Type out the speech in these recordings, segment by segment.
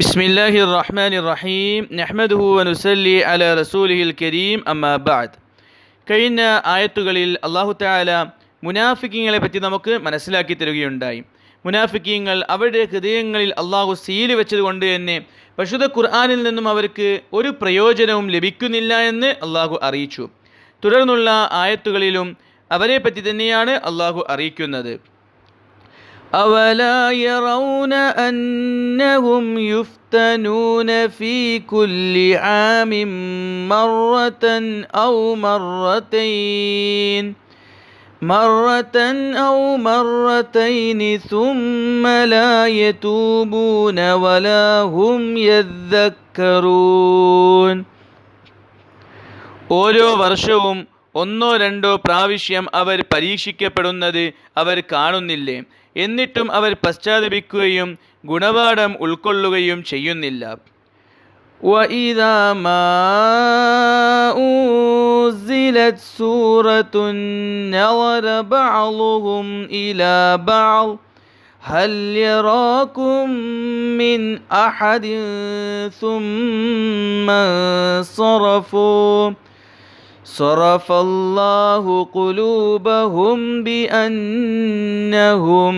بسم الله الرحمن الرحيم نحمده ونسلي على رسوله الكريم أما بعد കഴിഞ്ഞ ആയത്തുകളിൽ അള്ളാഹു താല മുനാഫിക്കിങ്ങളെ പറ്റി നമുക്ക് മനസ്സിലാക്കി തരികയുണ്ടായി മുനാഫിക്കീങ്ങൾ അവരുടെ ഹൃദയങ്ങളിൽ അള്ളാഹു സീല് വെച്ചതുകൊണ്ട് തന്നെ പശുദ്ധ ഖുർആാനിൽ നിന്നും അവർക്ക് ഒരു പ്രയോജനവും ലഭിക്കുന്നില്ല എന്ന് അള്ളാഹു അറിയിച്ചു തുടർന്നുള്ള ആയത്തുകളിലും അവരെ പറ്റി തന്നെയാണ് അള്ളാഹു അറിയിക്കുന്നത് أولا يرون أنهم يفتنون في كل عام مرة أو مرتين مرة أو مرتين ثم لا يتوبون ولا هم يذكرون ഓരോ വർഷവും ഒന്നോ രണ്ടോ പ്രാവശ്യം അവർ പരീക്ഷിക്കപ്പെടുന്നത് അവർ കാണുന്നില്ലേ എന്നിട്ടും അവർ പശ്ചാത്തപിക്കുകയും ഗുണപാഠം ഉൾക്കൊള്ളുകയും ചെയ്യുന്നില്ല وإذا ما أنزلت سورة نظر بعضهم إلى بعض هل يراكم من أحد ثم انصرفوا صرف الله قلوبهم بأنهم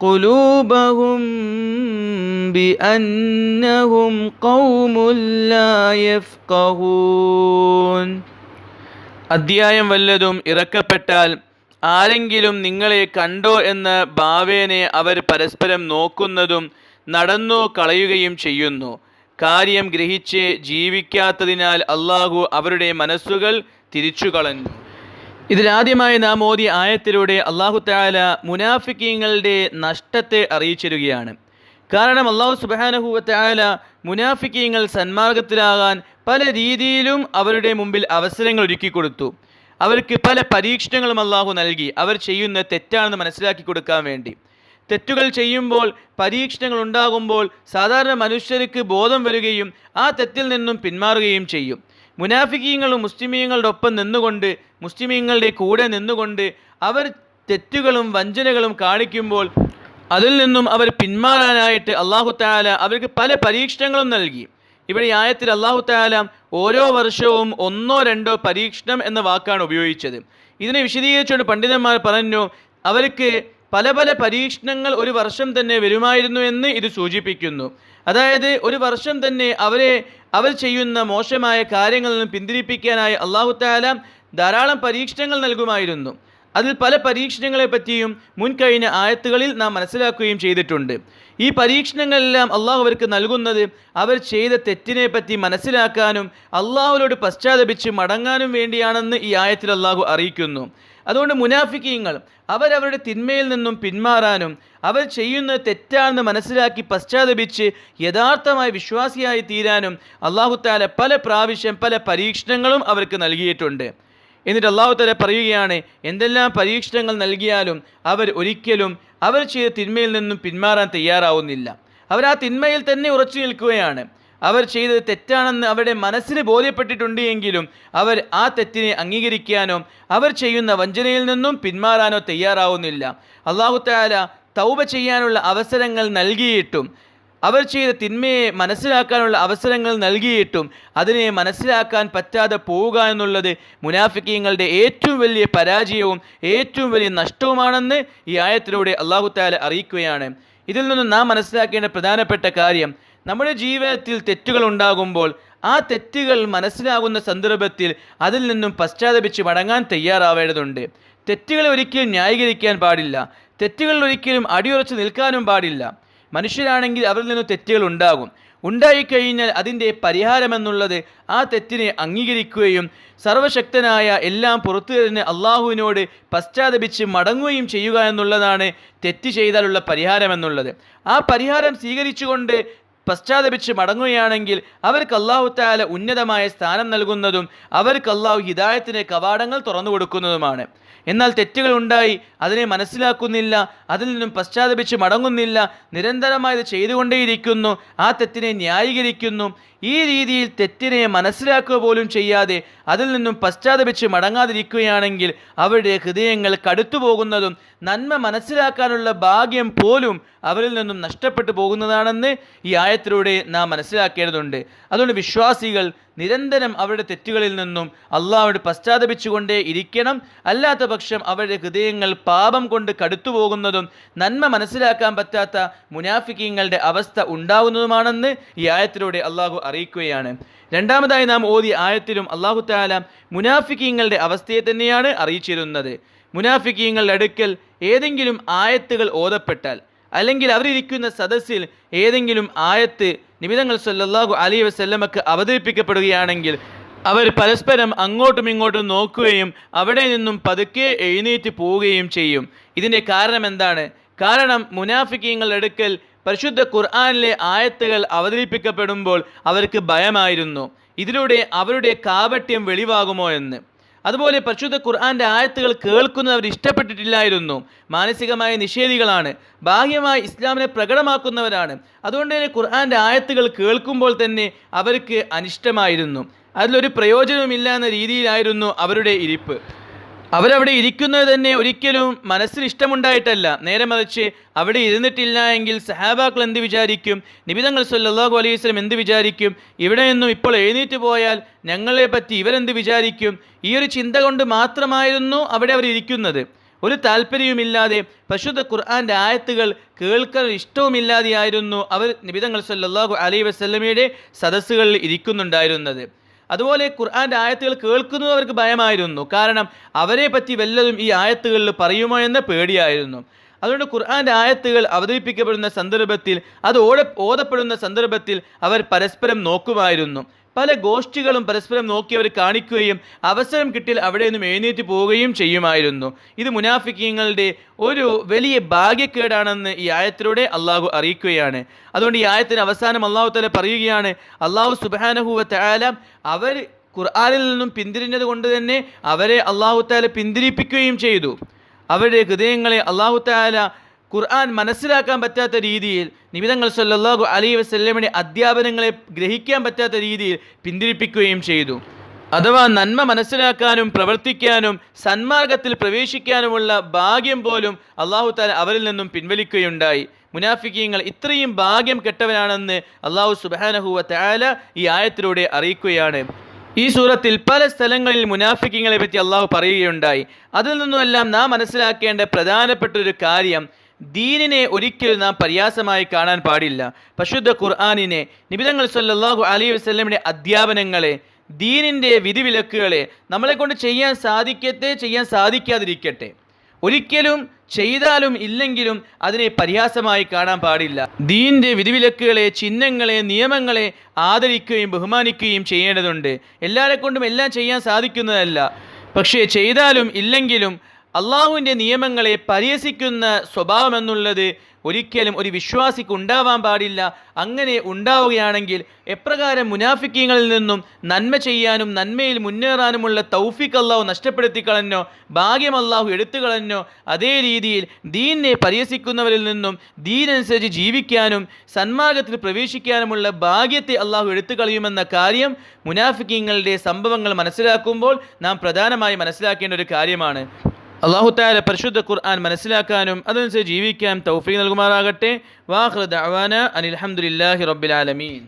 قلوبهم بأنهم قوم لا يفقهون അധ്യായം വല്ലതും ഇറക്കപ്പെട്ടാൽ ആരെങ്കിലും നിങ്ങളെ കണ്ടോ എന്ന ഭാവേനെ അവർ പരസ്പരം നോക്കുന്നതും നടന്നോ കളയുകയും ചെയ്യുന്നു കാര്യം ഗ്രഹിച്ച് ജീവിക്കാത്തതിനാൽ അള്ളാഹു അവരുടെ മനസ്സുകൾ തിരിച്ചു കളഞ്ഞു ഇതിലാദ്യമായി നാം ഓതിയ ആയത്തിലൂടെ അള്ളാഹു താല മുനാഫിക്കീങ്ങളുടെ നഷ്ടത്തെ അറിയിച്ചിരുകയാണ്. കാരണം അള്ളാഹു സുബാനഹുവ താല മുനാഫിക്കീങ്ങൾ സന്മാർഗത്തിലാകാൻ പല രീതിയിലും അവരുടെ മുമ്പിൽ അവസരങ്ങൾ ഒരുക്കി കൊടുത്തു. അവർക്ക് പല പരീക്ഷണങ്ങളും അള്ളാഹു നൽകി. അവർ ചെയ്യുന്ന തെറ്റാണെന്ന് മനസ്സിലാക്കി കൊടുക്കാൻ വേണ്ടി. തെറ്റുകൾ ചെയ്യുമ്പോൾ പരീക്ഷണങ്ങൾ ഉണ്ടാകുമ്പോൾ സാധാരണ മനുഷ്യർക്ക് ബോധം വരികയും ആ തെറ്റിൽ നിന്നും പിന്മാറുകയും ചെയ്യും. മുനാഫിക്കീങ്ങളും മുസ്ലിമീങ്ങളുടെ ഒപ്പം നിന്നുകൊണ്ട് മുസ്ലിമീങ്ങളുടെ കൂടെ നിന്നുകൊണ്ട് അവർ തെറ്റുകളും വഞ്ചനകളും കാണിക്കുമ്പോൾ അതിൽ നിന്നും അവർ പിന്മാറാനായിട്ട് അള്ളാഹു താല അവർക്ക് പല പരീക്ഷണങ്ങളും നൽകി. ഇവിടെ ആയത്തിൽ അള്ളാഹു താല ഓരോ വർഷവും ഒന്നോ രണ്ടോ പരീക്ഷണം എന്ന വാക്കാണ് ഉപയോഗിച്ചത്. ഇതിനെ വിശദീകരിച്ചുകൊണ്ട് പണ്ഡിതന്മാർ പറഞ്ഞു അവർക്ക് പല പല പരീക്ഷണങ്ങൾ ഒരു വർഷം തന്നെ വരുമായിരുന്നു എന്ന് ഇത് സൂചിപ്പിക്കുന്നു. അതായത് ഒരു വർഷം തന്നെ അവരെ അവർ ചെയ്യുന്ന മോശമായ കാര്യങ്ങളിൽ നിന്ന് പിന്തിരിപ്പിക്കാനായി അള്ളാഹു താല ധാരാളം പരീക്ഷണങ്ങൾ നൽകുമായിരുന്നു. അതിൽ പല പരീക്ഷണങ്ങളെ പറ്റിയും മുൻകഴിഞ്ഞ ആയത്തുകളിൽ നാം മനസ്സിലാക്കുകയും ചെയ്തിട്ടുണ്ട്. ഈ പരീക്ഷണങ്ങളെല്ലാം അള്ളാഹു അവർക്ക് നൽകുന്നത് അവർ ചെയ്ത തെറ്റിനെ പറ്റി മനസ്സിലാക്കാനും അള്ളാഹുവിനോട് പശ്ചാത്തപിച്ച് മടങ്ങാനും വേണ്ടിയാണെന്ന് ഈ ആയത്തിൽ അള്ളാഹു അറിയിക്കുന്നു. അതുകൊണ്ട് മുനാഫിക്കീങ്ങൾ അവരവരുടെ തിന്മയിൽ നിന്നും പിന്മാറാനും അവർ ചെയ്യുന്നത് തെറ്റാണെന്ന് മനസ്സിലാക്കി പശ്ചാത്തപിച്ച് യഥാർത്ഥമായി വിശ്വാസിയായി തീരാനും അള്ളാഹു താല പല പ്രാവശ്യം പല പരീക്ഷണങ്ങളും അവർക്ക് നൽകിയിട്ടുണ്ട്. എന്നിട്ട് അള്ളാഹു തല പറയുകയാണ് എന്തെല്ലാം പരീക്ഷണങ്ങൾ നൽകിയാലും അവർ ഒരിക്കലും അവർ ചെയ്ത തിന്മയിൽ നിന്നും പിന്മാറാൻ തയ്യാറാവുന്നില്ല. അവർ ആ തിന്മയിൽ തന്നെ ഉറച്ചു നിൽക്കുകയാണ്. അവർ ചെയ്തത് തെറ്റാണെന്ന് അവരുടെ മനസ്സിന് ബോധ്യപ്പെട്ടിട്ടുണ്ട് എങ്കിലും അവർ ആ തെറ്റിനെ അംഗീകരിക്കാനോ അവർ ചെയ്യുന്ന വഞ്ചനയിൽ നിന്നും പിന്മാറാനോ തയ്യാറാവുന്നില്ല. അള്ളാഹു താല തൗബ ചെയ്യാനുള്ള അവസരങ്ങൾ നൽകിയിട്ടും അവർ ചെയ്ത തിന്മയെ മനസ്സിലാക്കാനുള്ള അവസരങ്ങൾ നൽകിയിട്ടും അതിനെ മനസ്സിലാക്കാൻ പറ്റാതെ പോവുക എന്നുള്ളത് മുനാഫിക്കീങ്ങളുടെ ഏറ്റവും വലിയ പരാജയവും ഏറ്റവും വലിയ നഷ്ടവുമാണെന്ന് ഈ ആയത്തിലൂടെ അള്ളാഹു താല അറിയിക്കുകയാണ്. ഇതിൽ നിന്നും നാം മനസ്സിലാക്കേണ്ട പ്രധാനപ്പെട്ട കാര്യം നമ്മുടെ ജീവിതത്തിൽ തെറ്റുകൾ ഉണ്ടാകുമ്പോൾ ആ തെറ്റുകൾ മനസ്സിലാകുന്ന സന്ദർഭത്തിൽ അതിൽ നിന്നും പശ്ചാത്തപിച്ച് മടങ്ങാൻ തയ്യാറാവേണ്ടതുണ്ട്. തെറ്റുകളെ ഒരിക്കലും ന്യായീകരിക്കാൻ പാടില്ല. തെറ്റുകളിൽ ഒരിക്കലും അടിയുറച്ച് നിൽക്കാനും പാടില്ല. മനുഷ്യരാണെങ്കിൽ അവരിൽ നിന്നും തെറ്റുകൾ ഉണ്ടാകും. ഉണ്ടായിക്കഴിഞ്ഞാൽ അതിന്റെ പരിഹാരമെന്നുള്ളത് ആ തെറ്റിനെ അംഗീകരിക്കുകയും സർവശക്തനായ എല്ലാം പുറത്തു തരുന്ന അള്ളാഹുവിനോട് പശ്ചാത്തപിച്ച് മടങ്ങുകയും ചെയ്യുക എന്നുള്ളതാണ് തെറ്റ് ചെയ്താലുള്ള പരിഹാരമെന്നുള്ളത്. ആ പരിഹാരം സ്വീകരിച്ചുകൊണ്ട് പശ്ചാത്തപിച്ച് മടങ്ങുകയാണെങ്കിൽ അവർക്ക് അള്ളാഹു താല ഉന്നതമായ സ്ഥാനം നൽകുന്നതും അവർക്ക് അള്ളാഹു ഹിദായത്തിന് കവാടങ്ങൾ തുറന്നു കൊടുക്കുന്നതുമാണ്. എന്നാൽ തെറ്റുകൾ ഉണ്ടായി അതിനെ മനസ്സിലാക്കുന്നില്ല അതിൽ നിന്നും പശ്ചാത്തപിച്ച് മടങ്ങുന്നില്ല നിരന്തരമായി ഇത് ചെയ്തുകൊണ്ടേയിരിക്കുന്നു ആ തെറ്റിനെ ന്യായീകരിക്കുന്നു ഈ രീതിയിൽ തെറ്റിനെ മനസ്സിലാക്കുക പോലും ചെയ്യാതെ അതിൽ നിന്നും പശ്ചാത്തപിച്ച് മടങ്ങാതിരിക്കുകയാണെങ്കിൽ അവരുടെ ഹൃദയങ്ങൾ കടുത്തു പോകുന്നതും നന്മ മനസ്സിലാക്കാനുള്ള ഭാഗ്യം പോലും അവരിൽ നിന്നും നഷ്ടപ്പെട്ടു പോകുന്നതാണെന്ന് ഈ ആയത്തിലൂടെ നാം മനസ്സിലാക്കേണ്ടതുണ്ട്. അതുകൊണ്ട് വിശ്വാസികൾ നിരന്തരം അവരുടെ തെറ്റുകളിൽ നിന്നും അള്ളാഹോട് പശ്ചാത്തപിച്ചുകൊണ്ടേ ഇരിക്കണം. അല്ലാത്ത പക്ഷം അവരുടെ ഹൃദയങ്ങൾ പാപം കൊണ്ട് കടുത്തു പോകുന്നതും നന്മ മനസ്സിലാക്കാൻ പറ്റാത്ത മുനാഫിക്കീങ്ങളുടെ അവസ്ഥ ഉണ്ടാകുന്നതുമാണെന്ന് ഈ ആയത്തിലൂടെ അള്ളാഹു അറിയിക്കുകയാണ്. രണ്ടാമതായി നാം ഓതി ആയത്തിലും അള്ളാഹു താല മുനാഫിക്കീങ്ങളുടെ അവസ്ഥയെ തന്നെയാണ് അറിയിച്ചിരുന്നത്. മുനാഫിക്കീങ്ങളുടെ അടുക്കൽ ഏതെങ്കിലും ആയത്തുകൾ ഓതപ്പെട്ടാൽ അല്ലെങ്കിൽ അവരിയ്ക്കുന്ന സദസ്സിൽ ഏതെങ്കിലും ആയത്ത് നിമിതങ്ങൾ സല്ലാഹു അലി വസ്ല്ലമക്ക് അവതരിപ്പിക്കപ്പെടുകയാണെങ്കിൽ അവർ പരസ്പരം അങ്ങോട്ടും ഇങ്ങോട്ടും നോക്കുകയും അവിടെ നിന്നും പതുക്കെ എഴുന്നേറ്റ് പോവുകയും ചെയ്യും. ഇതിന്റെ കാരണം എന്താണ്? കാരണം മുനാഫിക്കീങ്ങളുടെ അടുക്കൽ പരിശുദ്ധ ഖുർആാനിലെ ആയത്തുകൾ അവതരിപ്പിക്കപ്പെടുമ്പോൾ അവർക്ക് ഭയമായിരുന്നു. ഇതിലൂടെ അവരുടെ കാപട്യം വെളിവാകുമോ എന്ന്. അതുപോലെ പരിശുദ്ധ ഖുർആാന്റെ ആയത്തുകൾ കേൾക്കുന്നവർ ഇഷ്ടപ്പെട്ടിട്ടില്ലായിരുന്നു. മാനസികമായ നിഷേധികളാണ്. ബാഹ്യമായി ഇസ്ലാമിനെ പ്രകടമാക്കുന്നവരാണ്. അതുകൊണ്ട് തന്നെ ഖുർആാന്റെ ആയത്തുകൾ കേൾക്കുമ്പോൾ തന്നെ അവർക്ക് അനിഷ്ടമായിരുന്നു. അതിലൊരു പ്രയോജനവുമില്ല എന്ന രീതിയിലായിരുന്നു അവരുടെ ഇരിപ്പ്. അവരവിടെ ഇരിക്കുന്നത് തന്നെ ഒരിക്കലും മനസ്സിന് ഇഷ്ടമുണ്ടായിട്ടല്ല. നേരെ മറിച്ച് അവിടെ ഇരുന്നിട്ടില്ല എങ്കിൽ സഹാബാക്കൾ എന്ത് വിചാരിക്കും? നിബിതങ്ങൾ സല്ലാഹു അലൈഹി വസല്ലം എന്ത് വിചാരിക്കും? ഇവിടെ നിന്നും ഇപ്പോൾ എഴുന്നേറ്റ് പോയാൽ ഞങ്ങളെ പറ്റി ഇവരെന്ത് വിചാരിക്കും? ഈ ഒരു ചിന്ത കൊണ്ട് മാത്രമായിരുന്നു അവിടെ അവർ ഇരിക്കുന്നത്. ഒരു താല്പര്യവുമില്ലാതെ പരിശുദ്ധ ഖുർആാന്റെ ആയത്തുകൾ കേൾക്കാൻ ഇഷ്ടവുമില്ലാതെയായിരുന്നു അവർ നിബിതങ്ങൾ സല്ലാഹു അലൈഹി വസല്ലമയുടെ സദസ്സുകളിൽ ഇരിക്കുന്നുണ്ടായിരുന്നത്. അതുപോലെ ഖുർആന്റെ ആയത്തുകൾ കേൾക്കുന്നവർക്ക് ഭയമായിരുന്നു. കാരണം അവരെ പറ്റി വല്ലതും ഈ ആയത്തുകളിൽ പറയുമോ എന്ന പേടിയായിരുന്നു. അതുകൊണ്ട് ഖുർആന്റെ ആയത്തുകൾ അവതരിപ്പിക്കപ്പെടുന്ന സന്ദർഭത്തിൽ അത് ഓട ഓതപ്പെടുന്ന സന്ദർഭത്തിൽ അവർ പരസ്പരം നോക്കുമായിരുന്നു. പല ഗോഷ്ഠികളും പരസ്പരം നോക്കി അവർ കാണിക്കുകയും അവസരം കിട്ടിയാൽ അവിടെ നിന്നും എഴുന്നേറ്റ് പോവുകയും ചെയ്യുമായിരുന്നു. ഇത് മുനാഫിക്കങ്ങളുടെ ഒരു വലിയ ഭാഗ്യക്കേടാണെന്ന് ഈ ആയത്തിലൂടെ അള്ളാഹു അറിയിക്കുകയാണ്. അതുകൊണ്ട് ഈ ആയത്തിന് അവസാനം അള്ളാഹു തല പറയുകയാണ് അള്ളാഹു സുബാനഹുവ തയാല അവർ ഖുർആാനിൽ നിന്നും പിന്തിരിഞ്ഞത് കൊണ്ട് തന്നെ അവരെ അള്ളാഹു താല പിന്തിരിപ്പിക്കുകയും ചെയ്തു. അവരുടെ ഹൃദയങ്ങളെ അള്ളാഹു താല ഖുർആൻ മനസ്സിലാക്കാൻ പറ്റാത്ത രീതിയിൽ നിമിതങ്ങൾ സല്ലാഹു അലൈഹി വസല്ലമയുടെ അധ്യാപനങ്ങളെ ഗ്രഹിക്കാൻ പറ്റാത്ത രീതിയിൽ പിന്തിരിപ്പിക്കുകയും ചെയ്തു. അഥവാ നന്മ മനസ്സിലാക്കാനും പ്രവർത്തിക്കാനും സന്മാർഗത്തിൽ പ്രവേശിക്കാനുമുള്ള ഭാഗ്യം പോലും അള്ളാഹു താല അവരിൽ നിന്നും പിൻവലിക്കുകയുണ്ടായി. മുനാഫിക്കീങ്ങൾ ഇത്രയും ഭാഗ്യം കെട്ടവനാണെന്ന് അള്ളാഹു സുബാനഹുവ താല ഈ ആയത്തിലൂടെ അറിയിക്കുകയാണ്. ഈ സൂറത്തിൽ പല സ്ഥലങ്ങളിൽ മുനാഫിക്കിങ്ങളെ പറ്റി അള്ളാഹു പറയുകയുണ്ടായി. അതിൽ നിന്നുമെല്ലാം നാം മനസ്സിലാക്കേണ്ട പ്രധാനപ്പെട്ട ഒരു കാര്യം ദീനിനെ ഒരിക്കലും നാം പര്യാസമായി കാണാൻ പാടില്ല. പരിശുദ്ധ ഖുർആാനിനെ നിബിതങ്ങൾ സല്ലാഹു അലൈഹി വസ്ലമിന്റെ അധ്യാപനങ്ങളെ ദീനിന്റെ വിധിവിലക്കുകളെ നമ്മളെ കൊണ്ട് ചെയ്യാൻ സാധിക്കട്ടെ ചെയ്യാൻ സാധിക്കാതിരിക്കട്ടെ. ഒരിക്കലും ചെയ്താലും ഇല്ലെങ്കിലും അതിനെ പരിഹാസമായി കാണാൻ പാടില്ല. ദീന്റെ വിധിവിലക്കുകളെ ചിഹ്നങ്ങളെ നിയമങ്ങളെ ആദരിക്കുകയും ബഹുമാനിക്കുകയും ചെയ്യേണ്ടതുണ്ട്. എല്ലാവരെ കൊണ്ടും എല്ലാം ചെയ്യാൻ സാധിക്കുന്നതല്ല. പക്ഷേ ചെയ്താലും ഇല്ലെങ്കിലും അള്ളാഹുവിന്റെ നിയമങ്ങളെ പരിഹസിക്കുന്ന സ്വഭാവമെന്നുള്ളത് ഒരിക്കലും ഒരു വിശ്വാസിക്ക് ഉണ്ടാവാൻ പാടില്ല. അങ്ങനെ ഉണ്ടാവുകയാണെങ്കിൽ എപ്രകാരം മുനാഫിക്കങ്ങളിൽ നിന്നും നന്മ ചെയ്യാനും നന്മയിൽ മുന്നേറാനുമുള്ള തൗഫിക്ക് അള്ളാഹു നഷ്ടപ്പെടുത്തി കളഞ്ഞോ ഭാഗ്യം അള്ളാഹു എടുത്തു കളഞ്ഞോ അതേ രീതിയിൽ ദീനിനെ പരിഹസിക്കുന്നവരിൽ നിന്നും ദീനനുസരിച്ച് ജീവിക്കാനും സന്മാർഗത്തിൽ പ്രവേശിക്കാനുമുള്ള ഭാഗ്യത്തെ അള്ളാഹു എടുത്തു കളയുമെന്ന കാര്യം മുനാഫിക്കങ്ങളുടെ സംഭവങ്ങൾ മനസ്സിലാക്കുമ്പോൾ നാം പ്രധാനമായി മനസ്സിലാക്കേണ്ട ഒരു കാര്യമാണ്. അള്ളാഹു താല പരിശുദ്ധ ഖുർആൻ മനസ്സിലാക്കാനും അതനുസരിച്ച് ജീവിക്കാൻ തൗഫീഖ് നൽകുമാറാകട്ടെ. വാഹൃദ് അവാന അനിൽഹമുല്ലാഹി റബ്ബിൽ ആലമീൻ.